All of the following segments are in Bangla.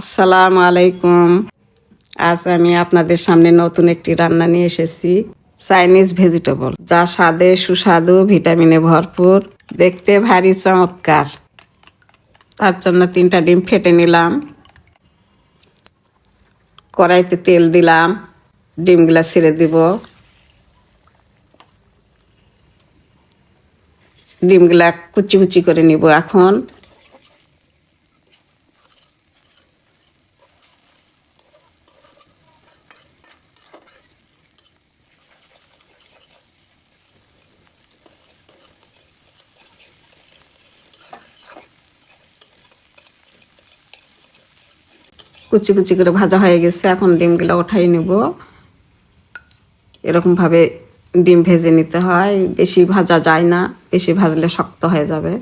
আসসালামু আলাইকুম। আজ আমি আপনাদের সামনে নতুন একটি রান্না নিয়ে এসেছি চাইনিজ ভেজিটেবল যা স্বাদে সুস্বাদু, ভিটামিনে ভরপুর, দেখতে ভারী, চমৎকার। তার জন্য তিনটা ডিম ফেটে নিলাম। কড়াইতে তেল দিলাম, ডিমগুলা ছিঁড়ে দিব। ডিমগুলা কুচি কুচি করে নিব এখন। কুচি কুচি করে ভাজা হয়ে গেছে, এখন ডিমগুলো ওঠাই নিব। এরকমভাবে ডিম ভেজে নিতে হয়, বেশি ভাজা যায় না, বেশি ভাজলে শক্ত হয়ে যাবে।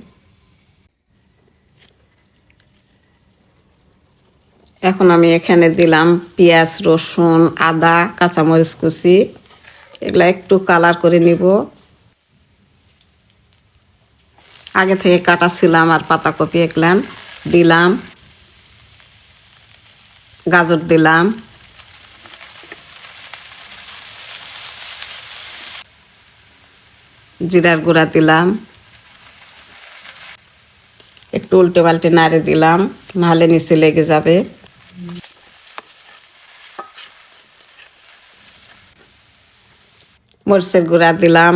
এখন আমি এখানে দিলাম পেঁয়াজ, রসুন, আদা, কাঁচামরিচ কুচি, এগুলা একটু কালার করে নিব। আগে থেকে কাটা ছিলাম আর পাতাকপি এগুলান দিলাম। গাজর দিলাম। জিরার গুঁড়া দিলাম। একটু উল্টে পাল্টে নাড়ে দিলাম, নাহলে নিচে লেগে যাবে। মরিচের গুঁড়া দিলাম।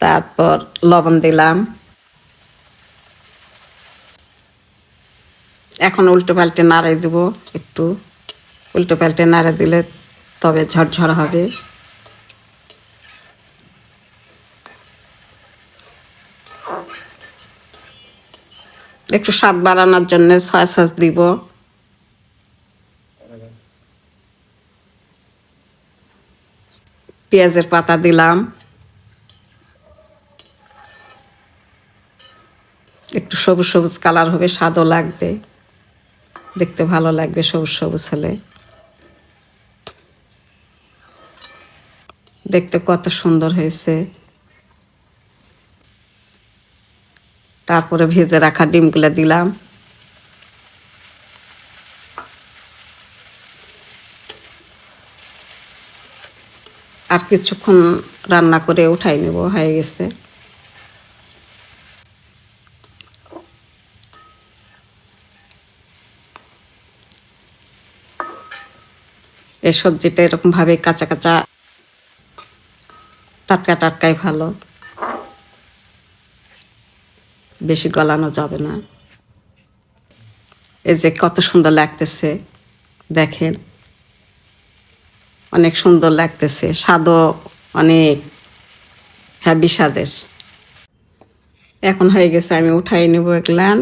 তারপর লবণ দিলাম। এখন উল্টো পাল্টে নাড়াই দেব, একটু উল্টো পাল্টে নাড়া দিলে তবে ঝরঝর হবে। একটু স্বাদ বাড়ানোর জন্য সয়া সস দিব। পেঁয়াজের পাতা দিলাম। একটু সবুজ সবুজ কালার হবে, স্বাদও লাগবে। দেখতে ভালো লাগবে সবুজ সবুজ হলে। দেখতে কত সুন্দর হয়েছে। তারপরে ভেজে রাখা ডিমগুলো দিলাম। আর কিছুক্ষণ রান্না করে উঠাই নেব, হয়ে গেছে। এই সবজিটা এরকমভাবে কাঁচা কাঁচা টাটকা টাটকাই ভালো। বেশি গলানো যাবে না। এই যে কত সুন্দর লাগতেছে, দেখেন। অনেক সুন্দর লাগতেছে, স্বাদও অনেক। হ্যাভি স্বাদের এখন হয়ে গেছে, আমি উঠাই নেব এগুলান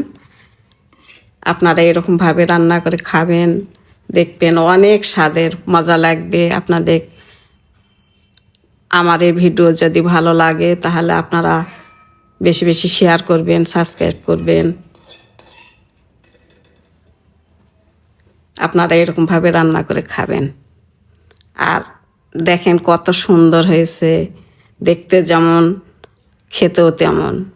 আপনারা এরকমভাবে রান্না করে খাবেন। দেখবেন অনেক স্বাদের, মজা লাগবে আপনাদের। আমার এই ভিডিও যদি ভালো লাগে, তাহলে আপনারা বেশি বেশি শেয়ার করবেন সাবস্ক্রাইব করবেন। আপনারা এরকমভাবে রান্না করে খাবেন। আর দেখেন কত সুন্দর হয়েছে। দেখতে যেমন, খেতেও তেমন।